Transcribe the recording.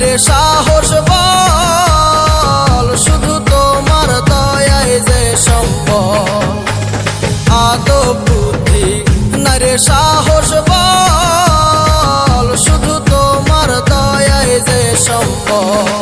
রে সাহস বল, শুধু তোমার দয়ায় যে সম্ভব আদব, বুদ্ধি নারে সাহস বল, শুধু তোমার দয়ায় যে সম্ভব